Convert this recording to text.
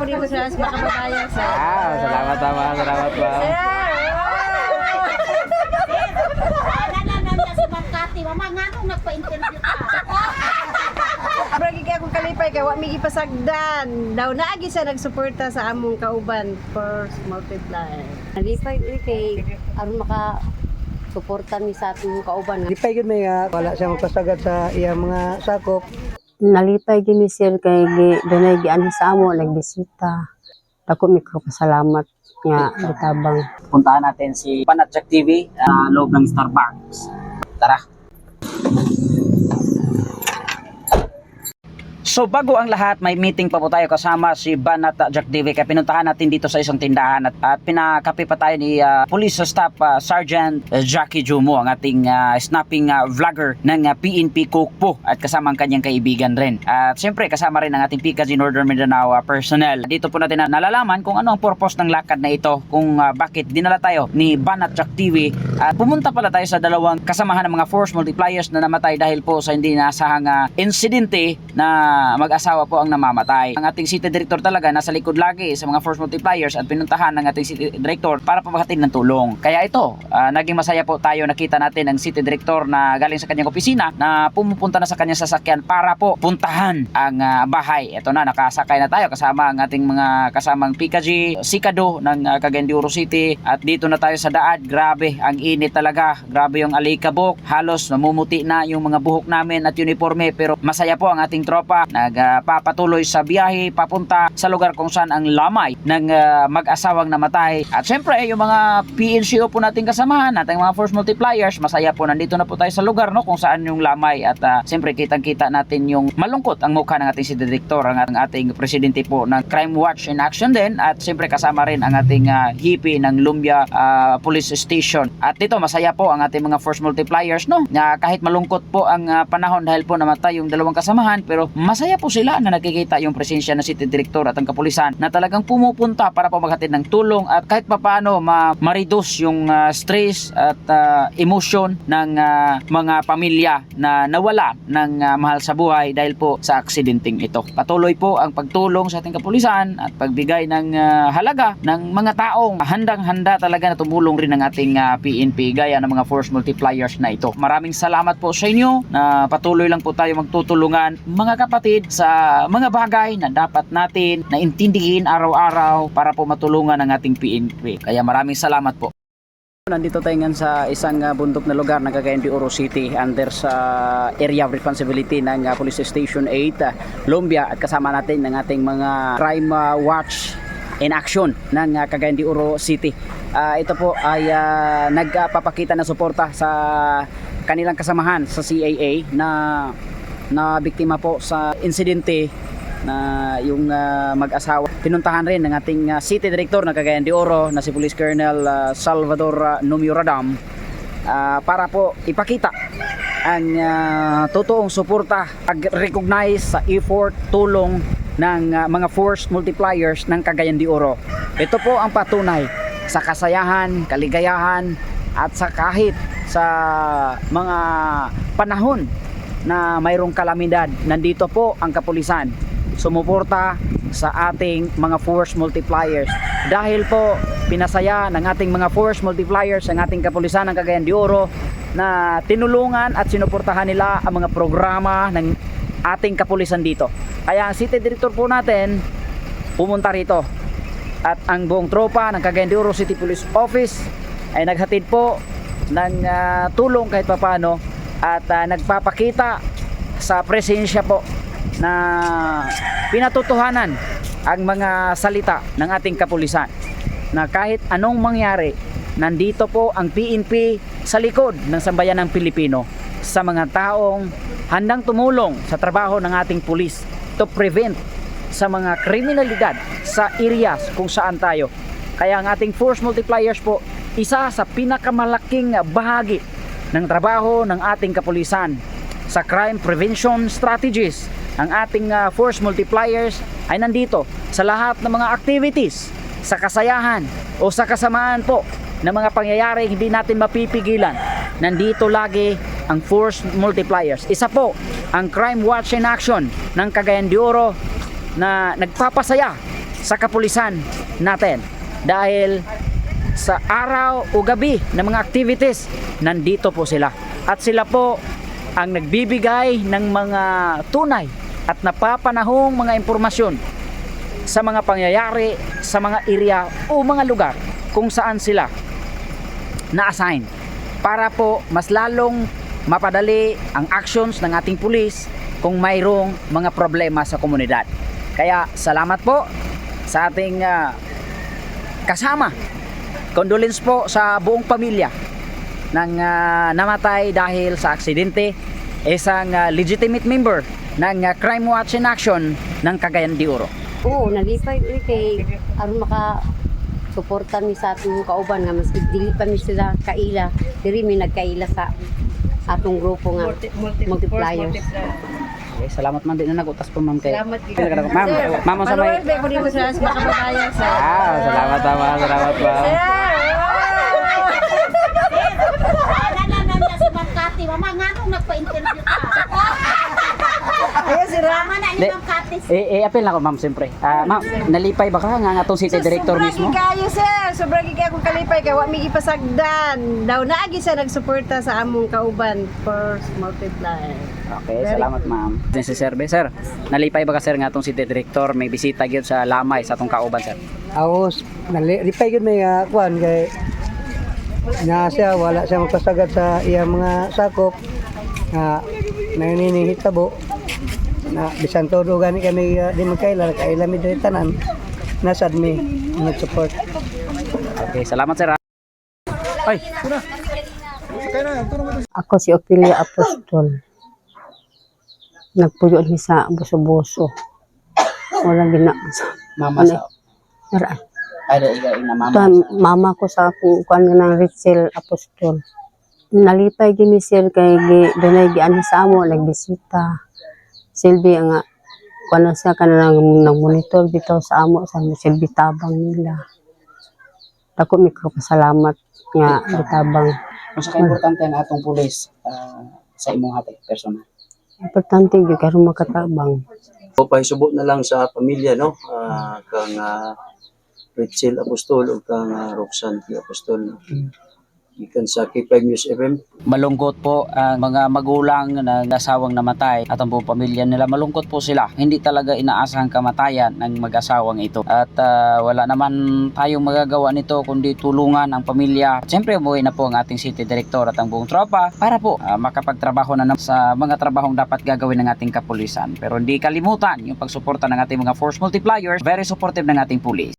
ako dito sa mga kababayan sir. Ah, salamat tama, salamat ba. Nanananda si Makati, mama nga nung nagpa-interview ka. Bragi kay akong kalipay kay wa mi gipasagdan. Daw naagi sa nagsuporta sa among kauban for multiply. Nalipay uli kay aron maka suporta mi sa atong kauban nga. Di pa yun may ah, wala siya magpasagad sa iyang mga sakop. Nalipay gini sir kay gi dunay giani sa amo nagbisita. Dako mi ko pasalamat nga gitabang. Puntahan natin si Panatjak TV sa loob ng Starbucks. Tara. So bago ang lahat, may meeting pa po tayo kasama si Banat uh, Jack kaya pinuntahan natin dito sa isang tindahan at, at pinakape pa tayo ni uh, Police Staff uh, Sergeant uh, Jackie Jumo ang ating uh, snapping uh, vlogger ng uh, PNP Cook po at kasama ang kanyang kaibigan rin. At siyempre kasama rin ang ating PKG Northern Mindanao uh, personnel. Dito po natin na nalalaman kung ano ang purpose ng lakad na ito, kung uh, bakit dinala tayo ni Banat Jack TV at pumunta pala tayo sa dalawang kasamahan ng mga force multipliers na namatay dahil po sa hindi nasahang uh, insidente na mag-asawa po ang namamatay. Ang ating city director talaga nasa likod lagi sa mga force multipliers at pinuntahan ng ating city director para pamahatid ng tulong. Kaya ito, ah, naging masaya po tayo nakita natin ang city director na galing sa kanyang opisina na pumupunta na sa kanyang sasakyan para po puntahan ang ah, bahay. Ito na, nakasakay na tayo kasama ang ating mga kasamang PKG, Sikado ng uh, Cagayan de Oro City at dito na tayo sa daan. Grabe, ang init talaga. Grabe yung alikabok. Halos namumuti na yung mga buhok namin at uniforme pero masaya po ang ating tropa. Nagpapatuloy sa biyahe papunta sa lugar kung saan ang lamay ng ah, mag-asawang namatay. At syempre, yung mga PNCO po nating kasamahan, nating mga force multipliers, masaya po nandito na po tayo sa lugar no kung saan yung lamay at ah, syempre kitang-kita natin yung malungkot ang mukha ng ating si director, ang, ating presidente po ng Crime Watch in Action din at syempre kasama rin ang ating uh, hippie ng Lumbia ah, Police Station. At dito masaya po ang ating mga force multipliers no na kahit malungkot po ang ah, panahon dahil po namatay yung dalawang kasamahan pero masaya po sila na nakikita yung presensya ng city director at ang kapulisan na talagang pumupunta para po maghatid ng tulong at kahit papaano ma- ma-reduce yung ah, stress at ah, emotion ng ah, mga pamilya na nawala ng ah, mahal sa buhay dahil po sa aksidenteng ito. Patuloy po ang pagtulong sa ating kapulisan at pagbigay ng ah, halaga ng mga taong handang-handa talaga na tumulong rin ng ating ah, PNP gaya ng mga force multipliers na ito. Maraming salamat po sa inyo na patuloy lang po tayo magtutulungan mga kapatid sa mga bagay na dapat natin na intindihin araw-araw para po matulungan ang ating PNP. Kaya maraming salamat po. Nandito tayo ngayon sa isang uh, bundok na lugar ng Cagayan de Oro City under sa area of responsibility ng uh, Police Station 8 uh, Lumbia at kasama natin ng ating mga crime uh, watch in action ng uh, Cagayan de Oro City. Ah, ito po ay uh, nagpapakita ng suporta sa kanilang kasamahan sa CAA na na biktima po sa insidente na yung ah, mag-asawa. Pinuntahan rin ng ating ah, City Director ng Cagayan de Oro na si Police Colonel ah, Salvador uh, Numio Radam ah, para po ipakita ang ah, totoong suporta pag-recognize sa effort, tulong ng ah, mga force multipliers ng Cagayan de Oro. Ito po ang patunay sa kasayahan, kaligayahan at sa kahit sa mga panahon na mayroong kalamidad, nandito po ang kapulisan sumuporta sa ating mga force multipliers. Dahil po pinasaya ng ating mga force multipliers ang ating kapulisan ng Cagayan de Oro na tinulungan at sinuportahan nila ang mga programa ng ating kapulisan dito. Kaya ang city director po natin pumunta rito at ang buong tropa ng Cagayan de Oro City Police Office ay naghatid po ng ah, tulong kahit papano at ah, nagpapakita sa presensya po na pinatutuhanan ang mga salita ng ating kapulisan na kahit anong mangyari nandito po ang PNP sa likod ng sambayan ng Pilipino sa mga taong handang tumulong sa trabaho ng ating pulis to prevent sa mga kriminalidad sa areas kung saan tayo. Kaya ang ating force multipliers po, isa sa pinakamalaking bahagi ng trabaho ng ating kapulisan sa crime prevention strategies. Ang ating ah, force multipliers ay nandito sa lahat ng mga activities, sa kasayahan o sa kasamaan po ng mga pangyayari hindi natin mapipigilan. Nandito lagi ang force multipliers. Isa po ang crime watch in action ng Cagayan de Oro na nagpapasaya sa kapulisan natin dahil sa araw o gabi ng mga activities nandito po sila at sila po ang nagbibigay ng mga tunay at napapanahong mga impormasyon sa mga pangyayari sa mga area o mga lugar kung saan sila na-assign para po mas lalong mapadali ang actions ng ating pulis kung mayroong mga problema sa komunidad. Kaya salamat po sa ating ah, kasama. Condolence po sa buong pamilya ng ah, namatay dahil sa aksidente isang ah, legitimate member ng ah, Crime Watch in Action ng Cagayan de Oro. Oo, nalipay uli kay aron maka suportan mi sa atong kauban nga mas dili pa mi sila kaila diri mi nagkaila sa atong grupo nga multipliers. Okay, salamat man din na nagutas po ma'am kay. Salamat na- Ma'am, ma'am sa may ko dito sa kababayan sa... Ah, salamat ma'am, salamat ma'am. Makati. Mama, nga nung nagpa-interview ka. Ayun si Ram. Mama na ni Ma'am Kati. Eh, eh, apel na ko ma'am, siyempre. Ah, ma'am, nalipay ba ka nga nga itong city director Sobrang mismo? kayo sir, sobrang kayo akong kalipay kay wa mi gipasagdan. Daw naagi siya nagsuporta sa among kauban for multiply. Okay, Very salamat good. ma'am. Si Sir, Be. sir, nalipay ba ka sir nga itong city director may bisita gyud sa Lamay sa atong kauban sir? Aos, nalipay gud may uh, kuan kay na siya wala siya magpasagad sa iyang mga sakop nga naniningit tabo na bisan todo gani kami uh, di magkaila kaila mi diri tanan nasad mi nag-support Okay, salamat sir. Ay, Ako si Opilia Apostol. Nagpuyo ni sa buso-buso. Wala gina. mama Ano? sa Nara. Ay, iga ina mama. Ito, mama ko sa akong kuan nga ng Richel Apostol. Nalipay gini sir kay gi dunay gi ani sa amo nagbisita. Silbi nga kuan na siya kana nang nang monitor bitaw sa amo sa silbi tabang nila. Dako mi ko pasalamat nga gitabang. Sa importante ang atong pulis ah, sa imong hati personal. Importante gyud karon makatabang. O pahisubot na lang sa pamilya no Ah, kang uh, Rachel Apostol o kang ah, Roxanne T. Apostol no? Ikan sa K5 News FM Malungkot po ang mga magulang na asawang namatay at ang buong pamilya nila. Malungkot po sila. Hindi talaga inaasahang kamatayan ng mag-asawang ito. At ah, wala naman tayong magagawa nito kundi tulungan ang pamilya. Siyempre, umuwi na po ang ating city director at ang buong tropa para po ah, makapagtrabaho na nam- sa mga trabahong dapat gagawin ng ating kapulisan. Pero hindi kalimutan yung pagsuporta ng ating mga force multipliers. Very supportive ng ating pulis.